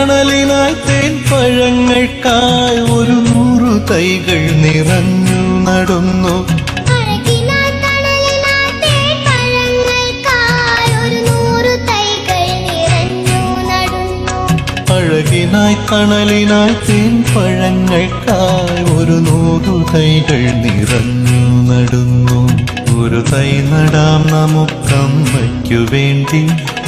തണലിനായി തേൻ പഴങ്ങൾക്കായി ഒരു നൂറു തൈകൾ നിറഞ്ഞു നടന്നു. തണലിനാൽ. അഴകിനായി തണലിനായി തേൻ പഴങ്ങൾക്കായി ഒരു നൂറു തൈകൾ നിറഞ്ഞു നടന്നു. ഒരു തൈ നടാം നമുക്കമ്മയ്ക്കു വേണ്ടി.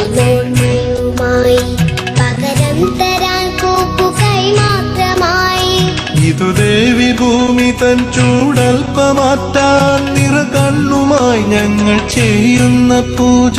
മുലപ്പാലിനോർമ്മയുമായി പകരം മാത്രമായി. ഇതു ദേവി ഭൂമി തൻ ചൂടൽപ്പമാറ്റാൻ നിറ കണ്ണുമായി ഞങ്ങൾ ചെയ്യുന്ന പൂജ.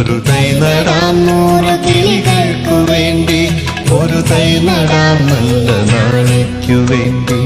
ഒരു തൈ നടാം. നൂറ് കിളികൾക്കു വേണ്ടി. ഒരു തൈ നടാം നല്ല നാളേക്കു വേണ്ടി.